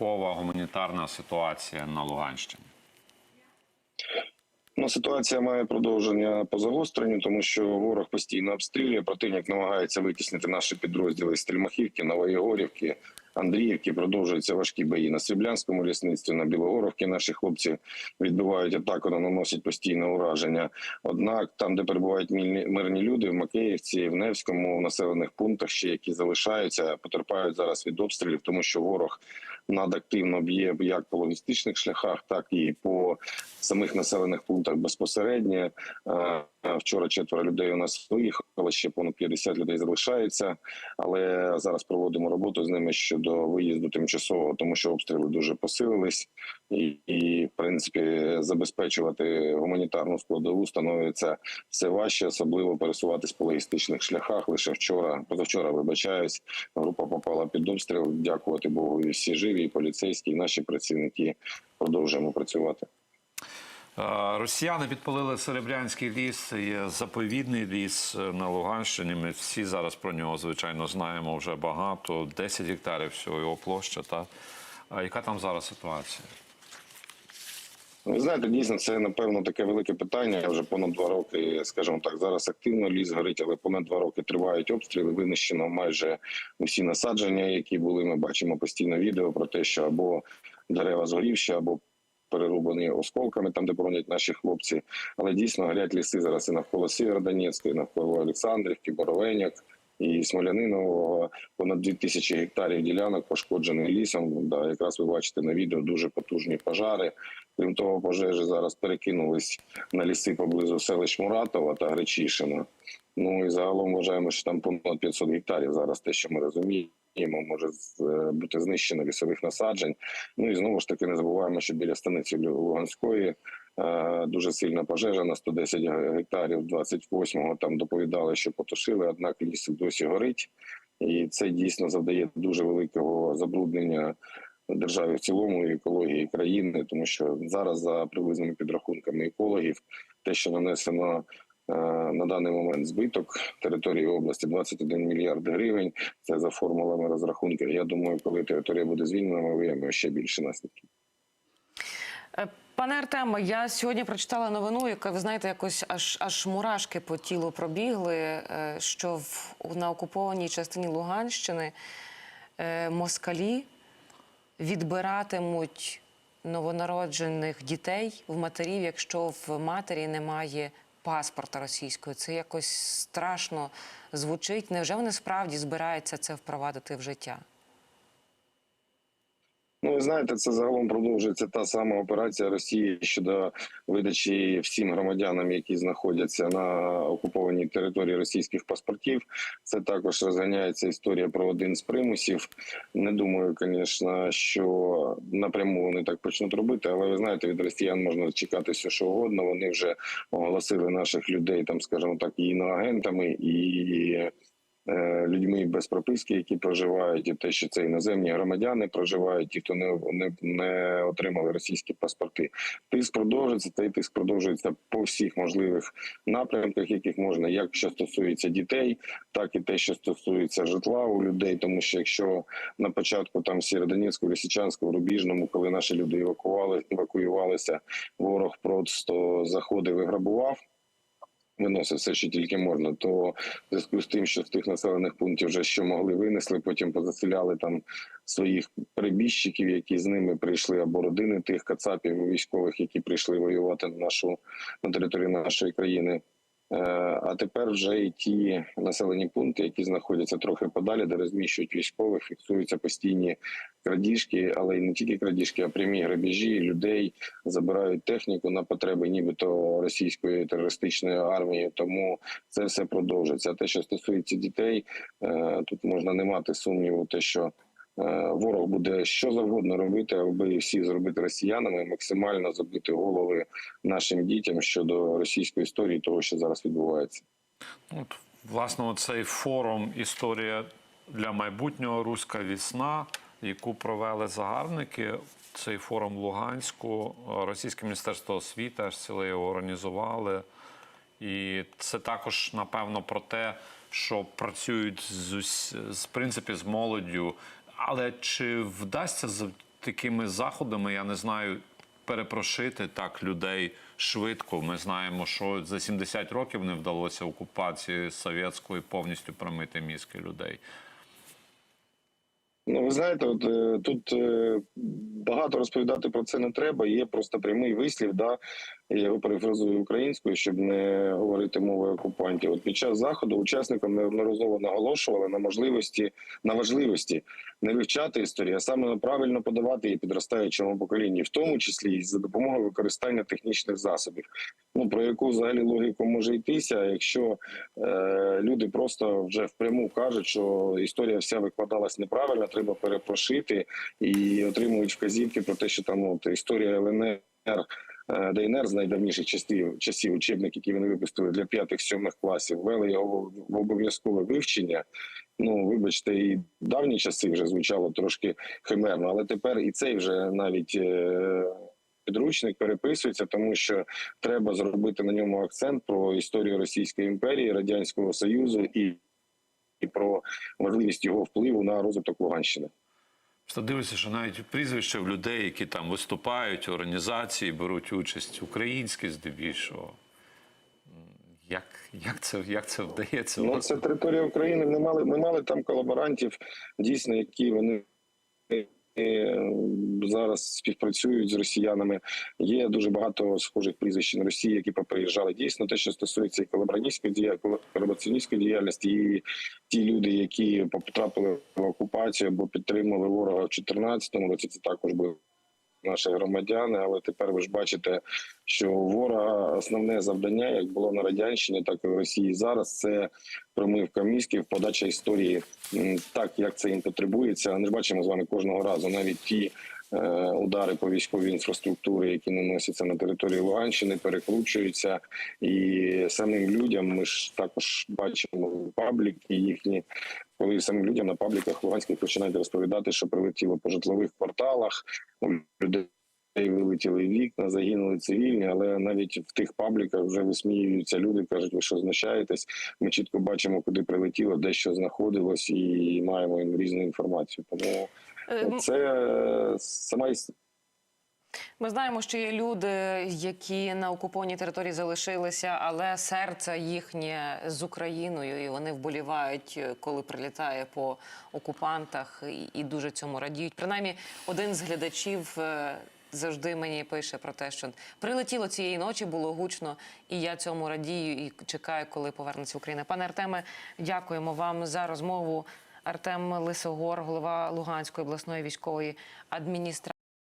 вибухова гуманітарна ситуація на Луганщині? Ну, ситуація має продовження по загостренню, тому що ворог постійно обстрілює. Противник намагається витіснити наші підрозділи з Стрільмахівки, Новоєгорівки, Андріївки. Продовжуються важкі бої на Сріблянському лісництві, на Білогоровці. Наші хлопці відбивають атаку, наносять постійне ураження. Однак, там, де перебувають мільні- мирні люди, в Макеївці, в Невському, в населених пунктах, ще які залишаються, потерпають зараз від обстрілів, тому що ворог надактивно б'є як по логістичних шляхах, так і по самих населених пунктах безпосередньо. Е, Вчора четверо людей у нас виїхало, ще понад 50 людей залишається. Але зараз проводимо роботу з ними щодо виїзду тимчасового, тому що обстріли дуже посилились, і, і в принципі забезпечувати гуманітарну складову становиться все важче, особливо пересуватись по логістичних шляхах. Лише вчора, позавчора, вибачаюсь, група попала під обстріл. Дякувати Богу, і всі живі, і поліцейські, і наші працівники продовжуємо працювати. Е, Росіяни підпалили Серебрянський ліс, є заповідний ліс е, на Луганщині. Ми всі зараз про нього, звичайно, знаємо вже багато. 10 гектарів всього його площа. Та яка там зараз ситуація? Ви знаєте, дійсно, це напевно таке велике питання. Вже понад два роки, скажімо так, зараз активно ліс горить, але понад два роки тривають обстріли. Винищено майже усі насадження, які були. Ми бачимо постійно відео про те, що або дерева згорівші, або перерубані осколками, там де боронять наші хлопці. Але дійсно горять ліси зараз і навколо Сєвєродонецька, і навколо Олександрівки, Боровеняк. І Смолянинового понад 2000 гектарів ділянок пошкоджених лісом. Да, якраз ви бачите на відео дуже потужні пожари. Крім того, пожежі зараз перекинулись на ліси поблизу селищ Муратова та Гречишина. Ну і загалом вважаємо, що там понад 500 гектарів зараз те, що ми розуміємо. Може е, бути знищено лісових насаджень. Ну і знову ж таки не забуваємо, що біля станиці Луганської е, дуже сильна пожежа на 110 гектарів. 28-го там доповідали, що потушили, однак ліс досі горить, і це дійсно завдає дуже великого забруднення державі в цілому екології країни, тому що зараз за приблизними підрахунками екологів, те, що нанесено на даний момент збиток території області 21 мільярд гривень. Це за формулами розрахунків. Я думаю, коли територія буде звільнена, ми виявимо ще більше наслідків. Е, Пане Артеме, я сьогодні прочитала новину, яка ви знаєте, якось аж аж мурашки по тілу пробігли. е, Що в на окупованій частині Луганщини е, москалі відбиратимуть новонароджених дітей в матерів, якщо в матері немає паспорта російського. Це якось страшно звучить. Невже вони справді збираються це впровадити в життя? Ну, ви знаєте, це загалом продовжується та сама операція Росії щодо видачі всім громадянам, які знаходяться на окупованій території російських паспортів. Це також розганяється історія про один з примусів. Не думаю, звісно, що напряму вони так почнуть робити, але ви знаєте, від росіян можна чекати все, що угодно. Вони вже оголосили наших людей, там, скажімо так, іноагентами, і людьми без прописки, які проживають, і те, що це іноземні громадяни проживають, ті, хто не, не, не отримали російські паспорти. Тиск продовжується, цей тиск продовжується по всіх можливих напрямках, яких можна, як що стосується дітей, так і те, що стосується житла у людей. Тому що якщо на початку там Сєродонецьку, Лисичанську, Рубіжному, коли наші люди евакували, евакуювалися, ворог просто заходив і грабував виносив все, що тільки можна, то в зв'язку з тим, що з тих населених пунктів вже що могли винесли, потім позаселяли там своїх прибіжчиків, які з ними прийшли, або родини тих кацапів військових, які прийшли воювати на нашу на територію нашої країни. Е, А тепер вже і ті населені пункти, які знаходяться трохи подалі, де розміщують військових, фіксуються постійні крадіжки, але й не тільки крадіжки, а прямі грабіжі людей забирають техніку на потреби, нібито російської терористичної армії. Тому це все продовжиться. А те, що стосується дітей, е, тут можна не мати сумніву, те, що ворог буде що завгодно робити, аби всі зробити росіянами, максимально забити голови нашим дітям щодо російської історії, того, що зараз відбувається. От, власне, цей форум Історія для майбутнього Руська вісна, яку провели загарбники. Цей форум в Луганську, Російське міністерство освіти аж ціле його організували. І це також, напевно, про те, що працюють з, з принципі з молоддю. Але чи вдасться з такими заходами, я не знаю, перепрошити так людей швидко. Ми знаємо, що за 70 років не вдалося окупації совєтської повністю промити мізки людей. Ну, ви знаєте, от е, тут е, багато розповідати про це не треба. Є просто прямий вислів, да, я його перефразую українською, щоб не говорити мовою окупантів. От під час заходу учасникам неодноразово наголошували на можливості на важливості не вивчати історію, а саме правильно подавати її підростаючому поколінні, в тому числі і за допомогою використання технічних засобів. Ну про яку взагалі логіку може йтися, якщо е, люди просто вже впряму кажуть, що історія вся викладалась неправильно, треба перепрошити і отримують вказівки про те, що там от, історія ЛНР. Е, ДНР з найдавніших часів, часів учебник, який вони випустили для п'ятих-сьомих класів, ввели його в обов'язкове вивчення. Ну, вибачте, і давні часи вже звучало трошки химерно, але тепер і цей вже навіть е, підручник переписується, тому що треба зробити на ньому акцент про історію Російської імперії, Радянського Союзу і, і про можливість його впливу на розвиток Луганщини. Просто дивлюся, що навіть прізвища в людей, які там виступають, організації, беруть участь, українські здебільшого. Як, як, це, як це вдається? Ну, це територія України. Ми мали, ми мали там колаборантів, дійсно, які вони зараз співпрацюють з росіянами. Є дуже багато схожих прізвищ на Росії, які поприїжджали. Дійсно, те, що стосується і діяльності, дія- колабораціоністської діяльності, і ті люди, які потрапили в окупацію або підтримали ворога в 2014 році, це також були наші громадяни. Але тепер ви ж бачите, що ворога основне завдання, як було на радянщині, так і в Росії зараз, це промивка мізків, подача історії так, як це їм потребується. Ми ж бачимо з вами кожного разу навіть ті. Е, Удари по військовій інфраструктурі, які наносяться на території Луганщини, перекручуються, і самим людям ми ж також бачимо пабліки їхні, коли самим людям на пабліках Луганських починають розповідати, що прилетіло по житлових кварталах, у людей вилетіли вікна, загинули цивільні, але навіть в тих пабліках вже висміюються люди, кажуть, ви що знущаєтесь. Ми чітко бачимо, куди прилетіло, де що знаходилось, і маємо їм різну інформацію. Тому Е, це е, сама Ми знаємо, що є люди, які на окупованій території залишилися, але серце їхнє з Україною, і вони вболівають, е, коли прилітає по окупантах, і дуже цьому радіють. Принаймні, один з глядачів. Завжди мені пише про те, що прилетіло цієї ночі, було гучно, і я цьому радію і чекаю, коли повернеться Україна. Пане Артеме, дякуємо вам за розмову. Артем Лисогор, голова Луганської обласної військової адміністрації.